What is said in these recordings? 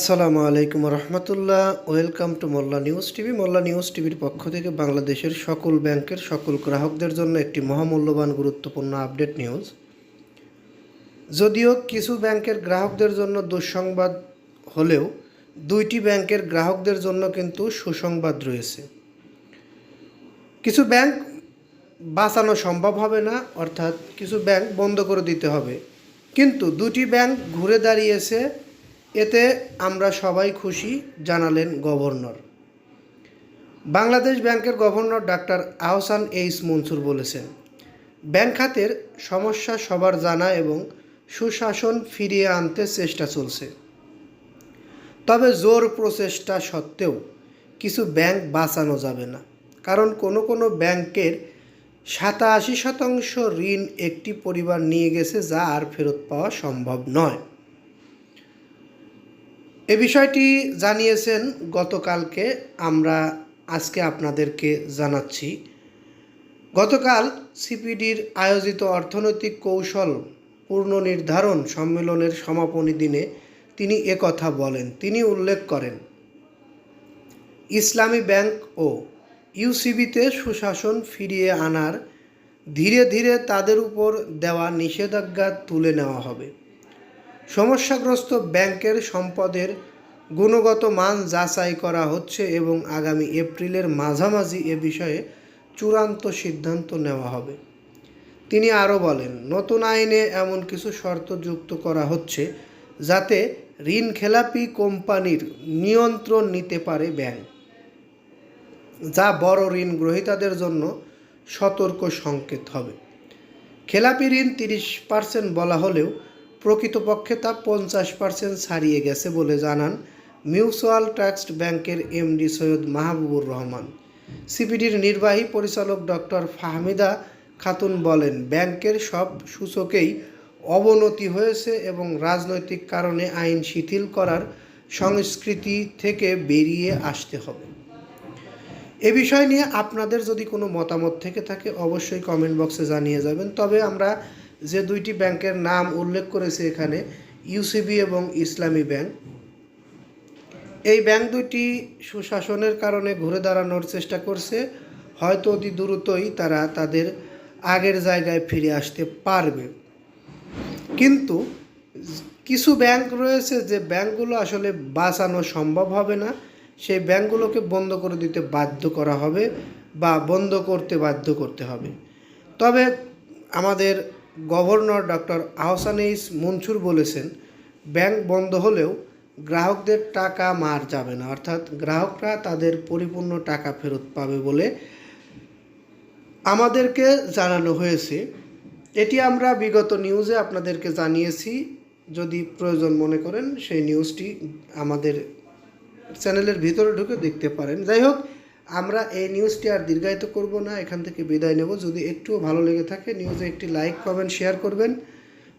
আসসালামু আলাইকুম রহমতুল্লাহ। Welcome to Molla news TV. Molla news টিভির পক্ষ থেকে বাংলাদেশের সকল ব্যাংকের সকল গ্রাহকদের জন্য একটি মহামূল্যবান গুরুত্বপূর্ণ আপডেট নিউজ। যদিও কিছু ব্যাংকের গ্রাহকদের জন্য দুঃসংবাদ হলেও দুইটি ব্যাংকের গ্রাহকদের জন্য কিন্তু সুসংবাদ রয়েছে। কিছু ব্যাংক বাঁচানো সম্ভব হবে না, অর্থাৎ কিছু ব্যাংক বন্ধ করে দিতে হবে। কিন্তু দুটি ব্যাংক ঘুরে দাঁড়িয়েছে এতে আমরা সবাই খুশি, জানালেন গভর্নর। বাংলাদেশ ব্যাংকের governor doctor Ahsan H Mansur বলেছেন, ব্যাংক খাতের সমস্যা সবার জানা এবং সুশাসন ফিরিয়ে আনতে চেষ্টা চলছে। তবে জোর প্রচেষ্টা সত্ত্বেও কিছু ব্যাংক বাঁচানো যাবে না। কারণ কোনো কোনো ব্যাংকের সাতাশি শতাংশ ঋণ একটি পরিবার নিয়ে গেছে যা আর ফেরত পাওয়া সম্ভব নয়। এ বিষয়টি জানিয়েছেন গতকালকে আমরা আজকে আপনাদেরকে জানাচ্ছি। গতকাল সিপিডির আয়োজিত অর্থনৈতিক কৌশল পূর্ণনির্ধারণ সম্মেলনের সমাপনী দিনে তিনি একথা বলেন। তিনি উল্লেখ করেন, ইসলামী ব্যাংক ও ইউসিবিতে সুশাসন ফিরিয়ে আনার ধীরে ধীরে তাদের উপর দেওয়া নিষেধাজ্ঞা তুলে নেওয়া হবে। সমস্যাগ্রস্ত ব্যাংকের সম্পদের গুণগত মান যাচাই করা হচ্ছে এবং আগামী এপ্রিলের মাঝামাঝি এ বিষয়ে চূড়ান্ত সিদ্ধান্ত নেওয়া হবে। তিনি আরও বলেন, নতুন আইনে এমন কিছু শর্ত যুক্ত করা হচ্ছে যাতে ঋণ খেলাপি কোম্পানির নিয়ন্ত্রণ নিতে পারে ব্যাংক, যা বড় ঋণ গ্রহীতাদের জন্য সতর্ক সংকেত হবে। খেলাপি ঋণ তিরিশ পার্সেন্ট বলা হলেও প্রকৃতপক্ষে তা পঞ্চাশ পার্সেন্ট ছাড়িয়ে গেছে বলে জানান মিউচুয়াল ট্রাস্ট ব্যাংকের এমডি সৈয়দ মাহবুবুর রহমান। সিপিডির নির্বাহী পরিচালক ডক্টর ফাহমিদা খাতুন বলেন, ব্যাংকের সব সূচকেই অবনতি হয়েছে এবং রাজনৈতিক কারণে আইন শিথিল করার সংস্কৃতি থেকে বেরিয়ে আসতে হবে। এ বিষয় নিয়ে আপনাদের যদি কোনো মতামত থেকে থাকে, অবশ্যই কমেন্ট বক্সে জানিয়ে যাবেন। তবে আমরা যে দুইটি ব্যাংকের নাম উল্লেখ করেছে এখানে, ইউসিবি এবং ইসলামী ব্যাংক। এই ব্যাংক দুইটি সুশাসনের কারণে ঘুরে দাঁড়ানোর চেষ্টা করছে। হয়তো অতি দ্রুতই তারা তাদের আগের জায়গায় ফিরে আসতে পারবে। কিন্তু কিছু ব্যাংক রয়েছে যে ব্যাংকগুলো আসলে বাঁচানো সম্ভব হবে না। সেই ব্যাংকগুলোকে বন্ধ করে দিতে বাধ্য করা হবে বা বন্ধ করতে বাধ্য করতে হবে। তবে আমাদের গভর্নর ডক্টর আহসানেইস মনসুর বলেছেন, ব্যাংক বন্ধ হলেও গ্রাহকদের টাকা মার যাবে না। অর্থাৎ গ্রাহকরা তাদের পরিপূর্ণ টাকা ফেরত পাবে বলে আমাদেরকে জানানো হয়েছে। এটি আমরা বিগত নিউজে আপনাদেরকে জানিয়েছি। যদি প্রয়োজন মনে করেন, সেই নিউজটি আমাদের চ্যানেলের ভিতরে ঢুকে দেখতে পারেন। যাই হোক আমরা এই নিউজটি আর দীর্ঘায়িত করব না, এখান থেকে বিদায় নেব। যদি একটুও ভালো লেগে থাকে নিউজে একটি লাইক কমেন্ট শেয়ার করবেন।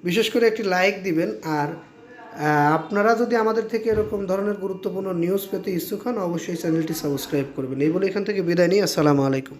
বিশেষ করে একটি লাইক দিবেন। আর আপনারা যদি আমাদের থেকে এরকম ধরনের গুরুত্বপূর্ণ নিউজ পেতে ইচ্ছুক হন, অবশ্যই চ্যানেলটি সাবস্ক্রাইব করবেন। এই বলে এখান থেকে বিদায় নিই। আসসালামু আলাইকুম।